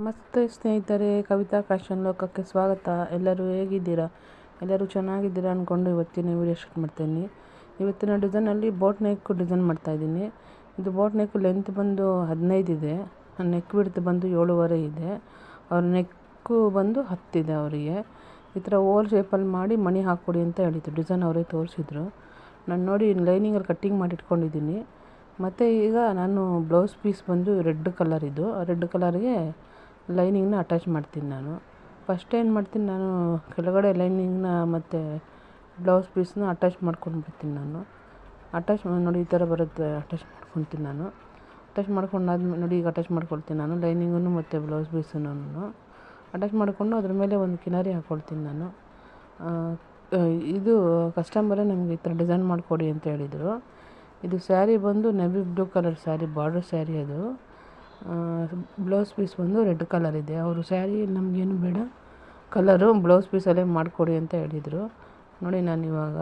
ನಮಸ್ತೆ ಸ್ನೇಹಿತರೆ, ಕವಿತಾ ಫ್ಯಾಷನ್ ಲೋಕಕ್ಕೆ ಸ್ವಾಗತ. ಎಲ್ಲರೂ ಹೇಗಿದ್ದೀರಾ? ಎಲ್ಲರೂ ಚೆನ್ನಾಗಿದ್ದೀರಾ ಅಂದ್ಕೊಂಡು ಇವತ್ತಿನ ವಿಡಿಯೋ ಶೂಟ್ ಮಾಡ್ತೀನಿ. ಇವತ್ತಿನ ಡಿಸೈನಲ್ಲಿ ಬೋಟ್ ನೆಕ್ ಡಿಸೈನ್ ಮಾಡ್ತಾಯಿದ್ದೀನಿ ಇದು ಬೋಟ್ ನೆಕ್ ಲೆಂತ್ ಬಂದು ಹದಿನೈದು ಇದೆ. ನೆಕ್ ಬಿಡ್ತು ಬಂದು ಏಳುವರೆ ಇದೆ. ಅವ್ರ ನೆಕ್ಕು ಬಂದು ಹತ್ತಿದೆ ಅವರಿಗೆ. ಈ ಥರ ಓಲ್ ಶೇಪಲ್ಲಿ ಮಾಡಿ ಮಣಿ ಹಾಕ್ಕೊಡಿ ಅಂತ ಹೇಳಿದ್ರು. ಡಿಸೈನ್ ಅವರೇ ತೋರಿಸಿದ್ರು. ನಾನು ನೋಡಿ ಲೈನಿಂಗಲ್ಲಿ ಕಟ್ಟಿಂಗ್ ಮಾಡಿ ಇಟ್ಕೊಂಡಿದ್ದೀನಿ. ಮತ್ತು ಈಗ ನಾನು ಬ್ಲೌಸ್ ಪೀಸ್ ಬಂದು ರೆಡ್ ಕಲರ್ ಇದು. ರೆಡ್ ಕಲರ್ಗೆ ಲೈನಿಂಗ್ನ ಅಟ್ಯಾಚ್ ಮಾಡ್ತೀನಿ ನಾನು. ಫಸ್ಟ್ ಏನು ಮಾಡ್ತೀನಿ ನಾನು ಕೆಳಗಡೆ ಲೈನಿಂಗ್ನ ಮತ್ತು ಬ್ಲೌಸ್ ಪೀಸ್ನ ಅಟ್ಯಾಚ್ ಮಾಡ್ಕೊಂಡ್ಬಿಡ್ತೀನಿ ನಾನು. ಅಟ್ಯಾಚ್ ನೋಡಿ ಈ ಥರ ಬರುತ್ತೆ, ಅಟ್ಯಾಚ್ ಮಾಡ್ಕೊತೀನಿ ನಾನು. ಅಟ್ಯಾಚ್ ಮಾಡ್ಕೊಂಡಾದ್ಮೇಲೆ ನೋಡಿ ಈಗ ಅಟ್ಯಾಚ್ ಮಾಡ್ಕೊಳ್ತೀನಿ ನಾನು, ಲೈನಿಂಗನ್ನು ಮತ್ತು ಬ್ಲೌಸ್ ಪೀಸನ್ನು ಅಟ್ಯಾಚ್ ಮಾಡಿಕೊಂಡು ಅದ್ರ ಮೇಲೆ ಒಂದು ಕಿನಾರಿ ಹಾಕ್ಕೊಳ್ತೀನಿ ನಾನು. ಇದು ಕಸ್ಟಮರೇ ನಮಗೆ ಈ ಥರ ಡಿಸೈನ್ ಮಾಡಿಕೊಡಿ ಅಂತ ಹೇಳಿದರು. ಇದು ಸ್ಯಾರಿ ಬಂದು navy blue colour sari, border sari ಅದು. ಬ್ಲೌಸ್ ಪೀಸ್ ಬಂದು ರೆಡ್ ಕಲರ್ ಇದೆ. ಅವರು ಸ್ಯಾರಿ ನಮಗೇನು ಬೇಡ. ಕಲರು ಬ್ಲೌಸ್ ಪೀಸಲ್ಲೇ ಮಾಡಿಕೊಡಿ ಅಂತ ಹೇಳಿದರು. ನೋಡಿ ನಾನು ಇವಾಗ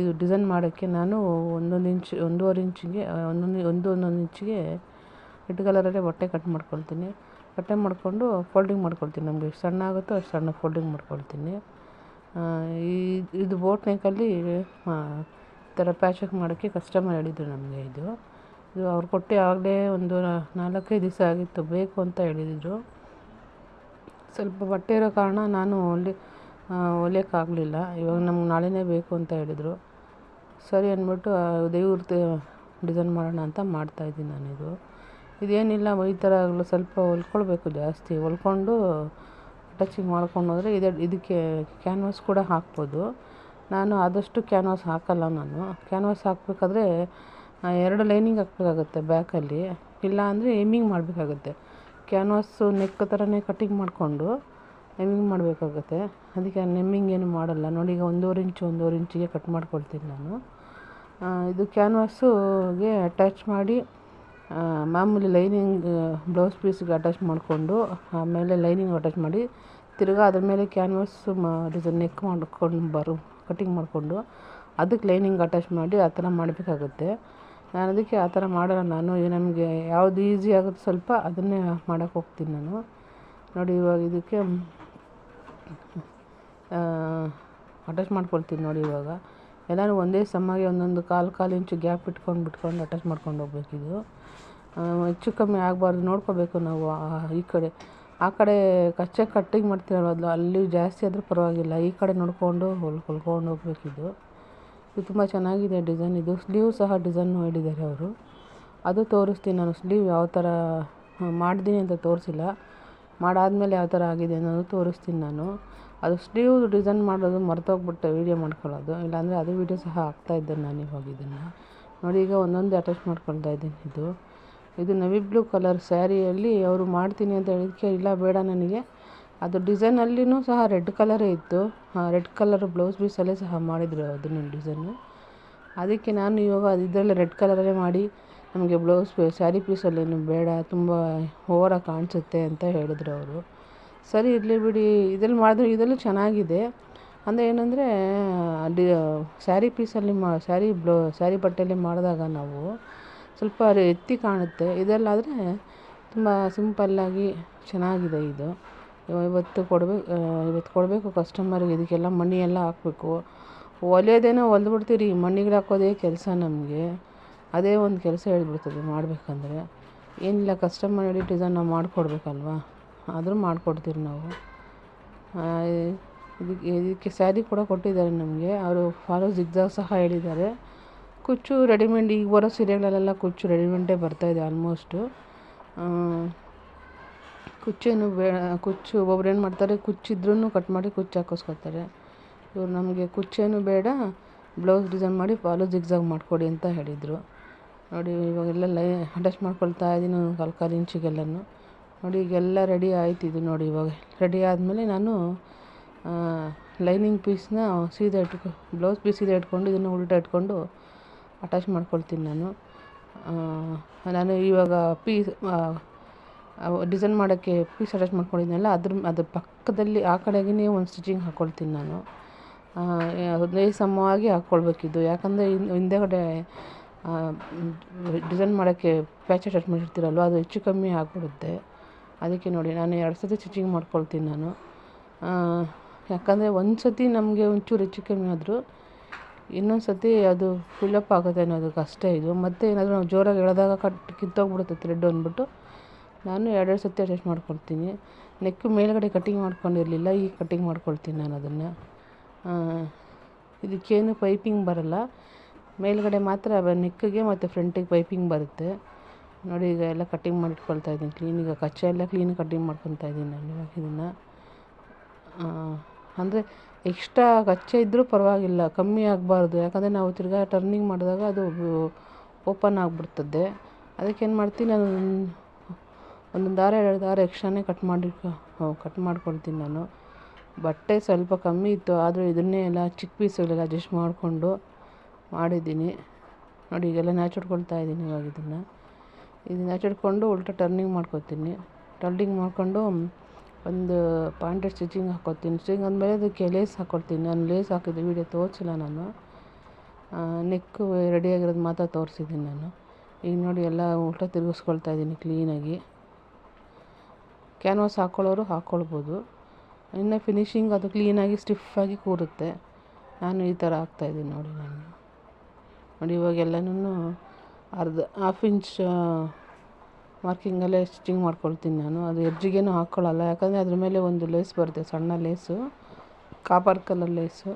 ಇದು ಡಿಸೈನ್ ಮಾಡೋಕ್ಕೆ ನಾನು ಒಂದೊಂದು ಇಂಚ್, ಒಂದೂವರೆ ಇಂಚಿಗೆ ಒಂದೊಂದು ಒಂದು ಒಂದೊಂದು ಇಂಚಿಗೆ ರೆಡ್ ಕಲರಲ್ಲೇ ಬಟ್ಟೆ ಕಟ್ ಮಾಡ್ಕೊಳ್ತೀನಿ. ಕಟ್ಟೆ ಮಾಡಿಕೊಂಡು ಫೋಲ್ಡಿಂಗ್ ಮಾಡ್ಕೊಳ್ತೀನಿ ನಮಗೆ. ಎಷ್ಟು ಸಣ್ಣ ಆಗುತ್ತೋ ಅಷ್ಟು ಸಣ್ಣ ಫೋಲ್ಡಿಂಗ್ ಮಾಡ್ಕೊಳ್ತೀನಿ. ಇದು ಬೋಟ್ ಈ ಥರ ಪ್ಯಾಚಕ್ ಮಾಡೋಕ್ಕೆ ಕಸ್ಟಮರ್ ಹೇಳಿದರು ನಮಗೆ ಇದು. ಇದು ಅವ್ರು ಕೊಟ್ಟು ಆಗಲೇ ಒಂದು ನಾಲ್ಕೈದು ದಿವಸ ಆಗಿತ್ತು, ಬೇಕು ಅಂತ ಹೇಳಿದರು. ಸ್ವಲ್ಪ ಬಟ್ಟೆ ಇರೋ ಕಾರಣ ನಾನು ಹೊಲಿ ಹೊಲಿಯೋಕ್ಕಾಗಲಿಲ್ಲ ಇವಾಗ ನಮ್ಗೆ ನಾಳೆನೇ ಬೇಕು ಅಂತ ಹೇಳಿದರು. ಸರಿ ಅಂದ್ಬಿಟ್ಟು ದೇವ್ರದ್ದು ಡಿಸೈನ್ ಮಾಡೋಣ ಅಂತ ಮಾಡ್ತಾಯಿದ್ದೀನಿ ನಾನಿದು. ಇದೇನಿಲ್ಲ, ಈ ಥರ ಸ್ವಲ್ಪ ಹೊಲ್ಕೊಳ್ಬೇಕು ಜಾಸ್ತಿ. ಹೊಲ್ಕೊಂಡು ಟಚಿಂಗ್ ಮಾಡ್ಕೊಂಡು ಹೋದರೆ ಇದೆ ಇದಕ್ಕೆ ಕ್ಯಾನ್ವಾಸ್ ಕೂಡ ಹಾಕ್ಬೋದು. ನಾನು ಆದಷ್ಟು ಕ್ಯಾನ್ವಾಸ್ ಹಾಕಲ್ಲ ನಾನು. ಕ್ಯಾನ್ವಾಸ್ ಹಾಕಬೇಕಾದ್ರೆ ಎರಡು ಲೈನಿಂಗ್ ಹಾಕ್ಬೇಕಾಗುತ್ತೆ ಬ್ಯಾಕಲ್ಲಿ. ಇಲ್ಲ ಅಂದರೆ ಎಮ್ಮಿಂಗ್ ಮಾಡಬೇಕಾಗುತ್ತೆ. ಕ್ಯಾನ್ವಾಸು ನೆಕ್ ಥರನೇ ಕಟ್ಟಿಂಗ್ ಮಾಡಿಕೊಂಡು ಎಮ್ಮಿಂಗ್ ಮಾಡಬೇಕಾಗುತ್ತೆ. ಅದಕ್ಕೆ ನೆಮ್ಮಿಂಗ್ ಏನು ಮಾಡಲ್ಲ. ನೋಡಿ, ಈಗ ಒಂದೂವರೆ ಇಂಚು, ಒಂದೂವರೆ ಇಂಚಿಗೆ ಕಟ್ ಮಾಡ್ಕೊಳ್ತೀನಿ ನಾನು. ಇದು ಕ್ಯಾನ್ವಾಸುಗೆ ಅಟ್ಯಾಚ್ ಮಾಡಿ ಮಾಮೂಲಿ ಲೈನಿಂಗ್ ಬ್ಲೌಸ್ ಪೀಸ್ಗೆ ಅಟ್ಯಾಚ್ ಮಾಡಿಕೊಂಡು, ಆಮೇಲೆ ಲೈನಿಂಗ್ ಅಟ್ಯಾಚ್ ಮಾಡಿ ತಿರ್ಗಾ ಅದ್ರ ಮೇಲೆ ಕ್ಯಾನ್ವಾಸ್ ಡಿಸೈನ್ ನೆಕ್ ಮಾಡ್ಕೊಂಡು ಬರು ಕಟ್ಟಿಂಗ್ ಮಾಡಿಕೊಂಡು ಅದಕ್ಕೆ ಲೈನಿಂಗ್ ಅಟ್ಯಾಚ್ ಮಾಡಿ ಆ ಥರ ಮಾಡಬೇಕಾಗುತ್ತೆ. ನಾನು ಅದಕ್ಕೆ ಆ ಥರ ಮಾಡೋಲ್ಲ. ನಾನು ನಮಗೆ ಯಾವುದು ಈಸಿ ಆಗುತ್ತೆ ಸ್ವಲ್ಪ ಅದನ್ನೇ ಮಾಡೋಕೆ ಹೋಗ್ತೀನಿ ನಾನು. ನೋಡಿ ಇವಾಗ ಇದಕ್ಕೆ ಅಟ್ಯಾಚ್ ಮಾಡ್ಕೊಳ್ತೀನಿ ನೋಡಿ ಇವಾಗ. ಎಲ್ಲನೂ ಒಂದೇ ಸಮಾಗೆ ಒಂದೊಂದು ಕಾಲು ಕಾಲು ಇಂಚು ಗ್ಯಾಪ್ ಇಟ್ಕೊಂಡು ಬಿಟ್ಕೊಂಡು ಅಟ್ಯಾಚ್ ಮಾಡ್ಕೊಂಡು ಹೋಗ್ಬೇಕಿದು ಹೆಚ್ಚು ಕಮ್ಮಿ ಆಗಬಾರ್ದು. ನೋಡ್ಕೋಬೇಕು ನಾವು ಈ ಕಡೆ. ಆ ಕಡೆ ಕಚ್ಚೆ ಕಟ್ಟಿಂಗ್ ಮಾಡ್ತೀರಲ್ಲ ಅಲ್ಲಿ ಜಾಸ್ತಿ ಆದರೂ ಪರವಾಗಿಲ್ಲ. ಈ ಕಡೆ ನೋಡಿಕೊಂಡು ಹೊಲ್ ಹೊಲ್ಕೊಂಡು ಹೋಗ್ಬೇಕಿದು ಇದು ತುಂಬ ಚೆನ್ನಾಗಿದೆ ಡಿಸೈನ್. ಇದು ಸ್ಲೀವ್ ಸಹ ಡಿಸೈನ್ ಮಾಡಿದ್ದಾರೆ ಅವರು. ಅದು ತೋರಿಸ್ತೀನಿ ನಾನು. ಸ್ಲೀವ್ ಯಾವ ಥರ ಮಾಡಿದ್ದೀನಿ ಅಂತ ತೋರಿಸಿಲ್ಲ. ಮಾಡಾದಮೇಲೆ ಯಾವ ಥರ ಆಗಿದೆ ಅನ್ನೋದು ತೋರಿಸ್ತೀನಿ ನಾನು. ಅದು ಸ್ಲೀವ್ ಡಿಸೈನ್ ಮಾಡೋದು ಮರ್ತೋಗ್ಬಿಟ್ಟೆ ವೀಡಿಯೋ ಮಾಡ್ಕೊಳ್ಳೋದು. ಇಲ್ಲಾಂದರೆ ಅದು ವೀಡಿಯೋ ಸಹ ಹಾಕ್ತಾಯಿದ್ದೆ ನಾನು ಇವಾಗ ಇದನ್ನು. ನೋಡಿ, ಈಗ ಒಂದೊಂದೇ ಅಟ್ಯಾಚ್ ಮಾಡ್ಕೊಳ್ತಾ ಇದ್ದೀನಿ ಇದು. ಇದು ನವಿ ಬ್ಲೂ ಕಲರ್ ಸ್ಯಾರಿಯಲ್ಲಿ ಅವರು ಮಾಡ್ತೀನಿ ಅಂತ ಹೇಳಿದಕ್ಕೆ ಇಲ್ಲ, ಬೇಡ ನನಗೆ. ಅದು ಡಿಸೈನಲ್ಲಿಯೂ ಸಹ ರೆಡ್ ಕಲರೇ ಇತ್ತು. ರೆಡ್ ಕಲರ್ ಬ್ಲೌಸ್ ಪೀಸಲ್ಲೇ ಸಹ ಮಾಡಿದರು ಅದನ್ನು ಡಿಸೈನು. ಅದಕ್ಕೆ ನಾನು ಇವಾಗ ಇದರಲ್ಲೇ ರೆಡ್ ಕಲರಲ್ಲೇ ಮಾಡಿ ನಮಗೆ ಬ್ಲೌಸ್ ಸ್ಯಾರಿ ಪೀಸಲ್ಲೇನು ಬೇಡ, ತುಂಬ ಓವರಾಗಿ ಕಾಣಿಸುತ್ತೆ ಅಂತ ಹೇಳಿದ್ರು ಅವರು. ಸರಿ, ಇರಲಿ ಬಿಡಿ. ಇದರಲ್ಲಿ ಮಾಡಿದ್ರೆ ಇದರಲ್ಲೂ ಚೆನ್ನಾಗಿದೆ. ಅಂದರೆ ಏನಂದರೆ ಡಿ ಸ್ಯಾರಿ ಪೀಸಲ್ಲಿ ಮಾ, ಸ್ಯಾರಿ ಬ್ಲೌ, ಸ್ಯಾರಿ ಬಟ್ಟೆಯಲ್ಲಿ ಮಾಡಿದಾಗ ನಾವು ಸ್ವಲ್ಪ ಎತ್ತಿ ಕಾಣುತ್ತೆ. ಇದರಲ್ಲಾದರೆ ತುಂಬ ಸಿಂಪಲ್ಲಾಗಿ ಚೆನ್ನಾಗಿದೆ ಇದು. ಇವತ್ತು ಕೊಡಬೇಕು ಇವತ್ತು ಕೊಡಬೇಕು ಕಸ್ಟಮರ್ಗೆ ಇದಕ್ಕೆಲ್ಲ ಮಣಿ ಎಲ್ಲ ಹಾಕಬೇಕು. ಹೊಲಿಯೋದೇನೋ ಹೊಲ್ದ್ಬಿಡ್ತೀರಿ ಮಣಿಗಳು ಹಾಕೋದೇ ಕೆಲಸ ನಮಗೆ. ಅದೇ ಒಂದು ಕೆಲಸ ಹೇಳ್ಬಿಡ್ತದೆ ಮಾಡಬೇಕಂದ್ರೆ. ಏನಿಲ್ಲ ಕಸ್ಟಮರ್ ಹೇಳಿ ಡಿಸೈನ್ ನಾವು ಮಾಡಿಕೊಡ್ಬೇಕಲ್ವಾ? ಆದರೂ ಮಾಡಿಕೊಡ್ತೀವಿ ನಾವು. ಇದಕ್ಕೆ ಇದಕ್ಕೆ ಸ್ಯಾರಿ ಕೂಡ ಕೊಟ್ಟಿದ್ದಾರೆ ನಮಗೆ. ಅವರು ಫಾಲೋ ಜಿಗ್ಜಾಗ್ ಸಹ ಹೇಳಿದ್ದಾರೆ. ಕುಚ್ಚು ರೆಡಿಮೇಡ್ ಈಗ ಬರೋ ಸೀರೆಗಳಲ್ಲೆಲ್ಲ ಕುಚ್ಚು ರೆಡಿಮೇಡೇ ಬರ್ತಾಯಿದೆ ಆಲ್ಮೋಸ್ಟು ಕುಚ್ಚೇನು ಬೇಡ ಕುಚ್ಚು ಒಬ್ಬೊಬ್ರು ಏನು ಮಾಡ್ತಾರೆ ಕುಚ್ಚಿದ್ರೂ ಕಟ್ ಮಾಡಿ ಕುಚ್ಚು ಹಾಕಿಸ್ಕೊತಾರೆ ಇವ್ರು ನಮಗೆ ಕುಚ್ಚೇನು ಬೇಡ ಬ್ಲೌಸ್ ಡಿಸೈನ್ ಮಾಡಿ ಫಾಲು ಜಿಗ್ಜಾಗ್ ಮಾಡಿಕೊಡಿ ಅಂತ ಹೇಳಿದರು. ನೋಡಿ, ಇವಾಗೆಲ್ಲ ಲೈ ಅಟ್ಯಾಚ್ ಮಾಡ್ಕೊಳ್ತಾ ಇದ್ದೀನಿ ಒಂದು ಕಾಲು ಕಾಲು ಇಂಚಿಗೆಲ್ಲನೂ. ನೋಡಿ, ಈಗೆಲ್ಲ ರೆಡಿ ಆಯ್ತು ಇದು ನೋಡಿ ಇವಾಗ. ರೆಡಿ ಆದಮೇಲೆ ನಾನು ಲೈನಿಂಗ್ ಪೀಸ್ನ ಸೀದಾ ಇಟ್ಕೊ ಬ್ಲೌಸ್ ಪೀಸ್ ಸೀದಾ ಇಟ್ಕೊಂಡು ಇದನ್ನು ಉಲ್ಟಾ ಇಟ್ಕೊಂಡು ಅಟ್ಯಾಚ್ ಮಾಡ್ಕೊಳ್ತೀನಿ ನಾನು. ನಾನು ಇವಾಗ ಪೀಸ್ ಡಿಸೈನ್ ಮಾಡೋಕ್ಕೆ ಪೀಸ್ ಅಟ್ಯಾಚ್ ಮಾಡ್ಕೊಂಡಿದ್ನಲ್ಲ, ಅದ್ರ ಅದ್ರ ಪಕ್ಕದಲ್ಲಿ ಆ ಕಡೆಗೇ ಒಂದು ಸ್ಟಿಚಿಂಗ್ ಹಾಕ್ಕೊಳ್ತೀನಿ ನಾನು. ಅದೇ ಸಮವಾಗಿ ಹಾಕ್ಕೊಳ್ಬೇಕಿದು ಯಾಕಂದರೆ ಹಿಂದೆಗಡೆ ಡಿಸೈನ್ ಮಾಡೋಕ್ಕೆ ಪ್ಯಾಚ್ ಅಟ್ಯಾಚ್ ಮಾಡಿರ್ತೀರಲ್ವ, ಅದು ಹೆಚ್ಚು ಕಮ್ಮಿ ಆಗಿಬಿಡುತ್ತೆ. ಅದಕ್ಕೆ ನೋಡಿ, ನಾನು ಎರಡು ಸತಿ ಸ್ಟಿಚಿಂಗ್ ಮಾಡ್ಕೊಳ್ತೀನಿ ನಾನು. ಯಾಕಂದರೆ ಒಂದು ಸತಿ ನಮಗೆ ಒಂಚೂರು ಹೆಚ್ಚು ಕಮ್ಮಿ ಆದರೂ ಇನ್ನೊಂದು ಸತಿ ಅದು ಫಿಲ್ಲಪ್ ಆಗುತ್ತೆ ಅನ್ನೋದಕ್ಕೆ ಅಷ್ಟೇ ಇದು. ಮತ್ತೆ ಏನಾದರೂ ನಾವು ಜೋರಾಗಿ ಎಳೆದಾಗ ಕಟ್ ಕಿತ್ತೋಗ್ಬಿಡುತ್ತೆ ಥ್ರೆಡ್ ಅಂದ್ಬಿಟ್ಟು ನಾನು ಎರಡೆರಡು ಸತಿ ಅಡ್ಜಸ್ಟ್ ಮಾಡ್ಕೊಳ್ತೀನಿ. ನೆಕ್ ಮೇಲುಗಡೆ ಕಟ್ಟಿಂಗ್ ಮಾಡ್ಕೊಂಡಿರಲಿಲ್ಲ ಈಗ ಕಟ್ಟಿಂಗ್ ಮಾಡ್ಕೊಳ್ತೀನಿ ನಾನು ಅದನ್ನು. ಇದಕ್ಕೇನು ಪೈಪಿಂಗ್ ಬರಲ್ಲ. ಮೇಲುಗಡೆ ಮಾತ್ರ ನೆಕ್ಕಿಗೆ ಮತ್ತು ಫ್ರಂಟಿಗೆ ಪೈಪಿಂಗ್ ಬರುತ್ತೆ. ನೋಡಿ, ಈಗ ಎಲ್ಲ ಕಟ್ಟಿಂಗ್ ಮಾಡಿ ಇಟ್ಕೊಳ್ತಾ ಇದ್ದೀನಿ ಕ್ಲೀನಿಗೆ ಕಚ್ಚೆ ಎಲ್ಲ ಕ್ಲೀನ್ ಕಟ್ಟಿಂಗ್ ಮಾಡ್ಕೊತಾ ಇದ್ದೀನಿ ನಾನು ಇವಾಗ ಇದನ್ನು. ಅಂದರೆ ಎಕ್ಸ್ಟ್ರಾ ಕಚ್ಚೆ ಇದ್ದರೂ ಪರವಾಗಿಲ್ಲ, ಕಮ್ಮಿ ಆಗಬಾರ್ದು. ಯಾಕಂದರೆ ನಾವು ತಿರ್ಗಾ ಟರ್ನಿಂಗ್ ಮಾಡಿದಾಗ ಅದು, ಓಪನ್ ಆಗಿಬಿಡ್ತದೆ ಅದಕ್ಕೇನು ಮಾಡ್ತೀನಿ, ನಾನು ಒಂದೊಂದು ದಾರ, ಎರಡು ದಾರ ಎಕ್ಸ್ಟ್ರಾನೇ ಕಟ್ ಮಾಡಿ ಕಟ್ ಮಾಡ್ಕೊಳ್ತೀನಿ ನಾನು. ಬಟ್ಟೆ ಸ್ವಲ್ಪ ಕಮ್ಮಿ ಇತ್ತು, ಆದರೂ ಇದನ್ನೇ ಎಲ್ಲ ಚಿಕ್ಕ ಪೀಸ್ಗಳೆಲ್ಲ ಅಡ್ಜಸ್ಟ್ ಮಾಡಿಕೊಂಡು ಮಾಡಿದ್ದೀನಿ. ನೋಡಿ, ಈಗೆಲ್ಲ ನಾಚಿಡ್ಕೊಳ್ತಾ ಇದ್ದೀನಿ ಇವಾಗ ಇದನ್ನು. ಇದು ನ್ಯಾಚ್ ಹಿಡ್ಕೊಂಡು ಉಲ್ಟಾ ಟರ್ನಿಂಗ್ ಮಾಡ್ಕೊತೀನಿ. ಟರ್ನಿಂಗ್ ಮಾಡಿಕೊಂಡು ಒಂದು ಪಾಯಿಂಟ್ ಸ್ಟಿಚಿಂಗ್ ಹಾಕ್ಕೊತೀನಿ ಸ್ಟಿಚಿಂಗ್ ಅಂದಮೇಲೆ ಅದಕ್ಕೆ ಲೇಸ್ ಹಾಕ್ಕೊಳ್ತೀನಿ ನಾನು ಲೇಸ್ ಹಾಕಿದ್ದೆ ವೀಡಿಯೋ ತೋರಿಸಿಲ್ಲ ನಾನು. ನೆಕ್ಕು ರೆಡಿಯಾಗಿರೋದು ಮಾತ್ರ ತೋರಿಸಿದ್ದೀನಿ ನಾನು. ಈಗ ನೋಡಿ, ಎಲ್ಲ ಉಲ್ಟಾ ತಿರುಗಿಸ್ಕೊಳ್ತಾ ಇದ್ದೀನಿ ಕ್ಲೀನಾಗಿ ಕ್ಯಾನ್ವಾಸ್ ಹಾಕ್ಕೊಳ್ಳೋರು ಹಾಕ್ಕೊಳ್ಬೋದು ಇನ್ನು ಫಿನಿಶಿಂಗ್ ಅದು ಕ್ಲೀನಾಗಿ ಸ್ಟಿಫಾಗಿ ಕೂರುತ್ತೆ. ನಾನು ಈ ಥರ ಹಾಕ್ತಾಯಿದ್ದೀನಿ ನೋಡಿ ನಾನು. ನೋಡಿ ಇವಾಗೆಲ್ಲನೂ ಅರ್ಧ ಹಾಫ್ ಇಂಚ್ ಮಾರ್ಕಿಂಗಲ್ಲೇ ಸ್ಟಿಚಿಂಗ್ ಮಾಡ್ಕೊಳ್ತೀನಿ ನಾನು. ಅದು ಎಜ್ಜಿಗೇನು ಹಾಕ್ಕೊಳ್ಳಲ್ಲ ಯಾಕಂದರೆ ಅದ್ರ ಮೇಲೆ ಒಂದು ಲೇಸ್ ಬರುತ್ತೆ, ಸಣ್ಣ ಲೇಸು ಕಾಪರ್ ಕಲರ್ ಲೇಸು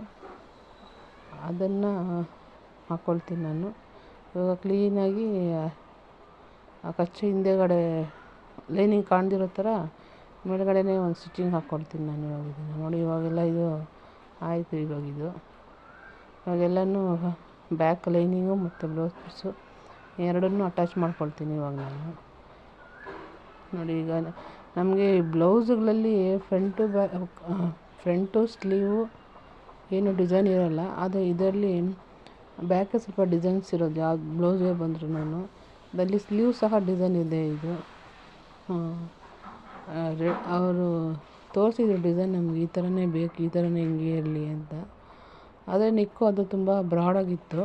ಅದನ್ನು ಹಾಕ್ಕೊಳ್ತೀನಿ ನಾನು. ಇವಾಗ ಕ್ಲೀನಾಗಿ ಆ ಕಚ್ಚೆ ಹಿಂದೆಗಡೆ ಲೈನಿಂಗ್ ಕಾಣ್ದಿರೋ ಥರ ಮೇಲ್ಗಡೆನೇ ಒಂದು ಸ್ಟಿಚಿಂಗ್ ಹಾಕ್ಕೊಳ್ತೀನಿ ನಾನು ಇವಾಗ ಇದನ್ನು. ನೋಡಿ, ಇವಾಗೆಲ್ಲ ಇದು ಆಯಿತು ಇವಾಗ ಇದು. ಇವಾಗೆಲ್ಲನೂ ಬ್ಯಾಕ್ ಲೈನಿಂಗು ಮತ್ತು ಬ್ಲೌಸ್ ಪೀಸು ಎರಡನ್ನೂ ಅಟ್ಯಾಚ್ ಮಾಡ್ಕೊಳ್ತೀನಿ ಇವಾಗ ನಾನು. ನೋಡಿ, ಈಗ ನಮಗೆ ಬ್ಲೌಸ್ಗಳಲ್ಲಿ ಫ್ರಂಟು ಬ್ಯಾ, ಫ್ರಂಟು ಸ್ಲೀವು ಏನು ಡಿಸೈನ್ ಇರೋಲ್ಲ, ಆದರೆ ಇದರಲ್ಲಿ ಬ್ಯಾಕೆ ಸ್ವಲ್ಪ ಡಿಸೈನ್ಸ್ ಇರೋದು. ಯಾವ್ದು ಬ್ಲೌಸೇ ಬಂದರೂ ನಾನು ಅದರಲ್ಲಿ ಸ್ಲೀವ್ ಸಹ ಡಿಸೈನ್ ಇದೆ ಇದು. ಅವರು ತೋರಿಸಿದ್ರು ಡಿಸೈನ್ ನಮ್ಗೆ ಈ ಥರನೇ ಬೇಕು, ಈ ಥರನೇ ಹಿಂಗೆ ಇರಲಿ ಅಂತ. ಆದರೆ ನೆಕ್ಕು ಅದು ತುಂಬ ಬ್ರಾಡಾಗಿತ್ತು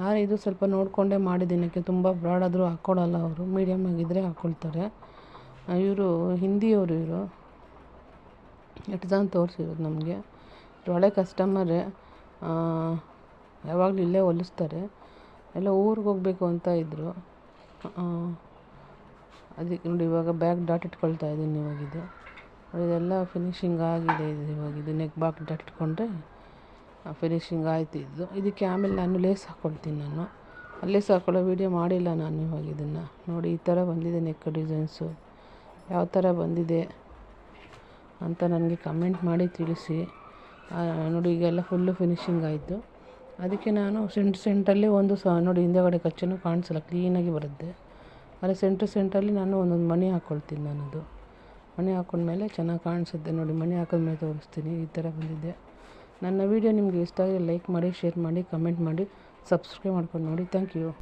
ನಾನು ಇದು ಸ್ವಲ್ಪ ನೋಡಿಕೊಂಡೇ ಮಾಡಿದ್ದೀನಕ್ಕೆ ತುಂಬ ಬ್ರಾಡ್ ಆದರೂ ಹಾಕ್ಕೊಳಲ್ಲ ಅವರು. ಮೀಡಿಯಮ್ ಆಗಿದ್ದರೆ ಹಾಕ್ಕೊಳ್ತಾರೆ ಇವರು ಹಿಂದಿಯವರು ಇವರು. ಡಿಸೈನ್ ತೋರಿಸಿರೋದು ನಮಗೆ. ಒಳ್ಳೆ ಕಸ್ಟಮರೇ ಯಾವಾಗಲೂ ಇಲ್ಲೇ ಹೊಲಿಸ್ತಾರೆ. ಎಲ್ಲ ಊರಿಗೆ ಹೋಗಬೇಕು ಅಂತ ಇದ್ದರು ಅದಕ್ಕೆ ನೋಡಿ ಇವಾಗ ಬ್ಯಾಕ್ ಡಾಟ್ ಇಟ್ಕೊಳ್ತಾ ಇದ್ದೀನಿ ಇವಾಗಿದು ಇದೆಲ್ಲ ಫಿನಿಶಿಂಗ್ ಆಗಿದೆ ಇದು ಇವಾಗ ಇದು ನೆಕ್ ಬಾಕ್ ಡಾಟ್ ಇಟ್ಕೊಂಡ್ರೆ ಫಿನಿಶಿಂಗ್ ಆಯಿತು ಇದು. ಇದಕ್ಕೆ ಆಮೇಲೆ ನಾನು ಲೇಸ್ ಹಾಕ್ಕೊಳ್ತೀನಿ ನಾನು. ಲೇಸ್ ಹಾಕ್ಕೊಳ್ಳೋ ವೀಡಿಯೋ ಮಾಡಿಲ್ಲ ನಾನು ಇವಾಗ ಇದನ್ನು. ನೋಡಿ, ಈ ಥರ ಬಂದಿದೆ ನೆಕ್ ಡಿಸೈನ್ಸು ಯಾವ ಥರ ಬಂದಿದೆ ಅಂತ ನನಗೆ ಕಮೆಂಟ್ ಮಾಡಿ ತಿಳಿಸಿ. ನೋಡಿ ಈಗೆಲ್ಲ ಫುಲ್ಲು ಫಿನಿಶಿಂಗ್ ಆಯಿತು. ಅದಕ್ಕೆ ನಾನು ಸೆಂಟ್ ಸೆಂಟಲ್ಲಿ ಒಂದು ಸಹ ನೋಡಿ, ಹಿಂದೆಗಡೆ ಕಚ್ಚೆನೂ ಕಾಣಿಸಲ್ಲ ಕ್ಲೀನಾಗಿ ಬರುತ್ತೆ. ಆದರೆ ಸೆಂಟ್ರ್ ಸೆಂಟ್ರಲ್ಲಿ ನಾನು ಒಂದೊಂದು ಮಣಿ ಹಾಕ್ಕೊಳ್ತೀನಿ ನಾನದು. ಮಣಿ ಹಾಕ್ಕೊಂಡ್ಮೇಲೆ ಚೆನ್ನಾಗಿ ಕಾಣಿಸುತ್ತೆ ನೋಡಿ, ಮಣಿ ಹಾಕಿದ್ಮೇಲೆ ತೋರಿಸ್ತೀನಿ, ಈ ಥರ ಬಂದಿದೆ. ನನ್ನ ವೀಡಿಯೋ ನಿಮಗೆ ಇಷ್ಟ ಆದರೆ ಲೈಕ್ ಮಾಡಿ ಶೇರ್ ಮಾಡಿ ಕಮೆಂಟ್ ಮಾಡಿ ಸಬ್ಸ್ಕ್ರೈಬ್ ಮಾಡ್ಕೊಂಡು ನೋಡಿ. Thank you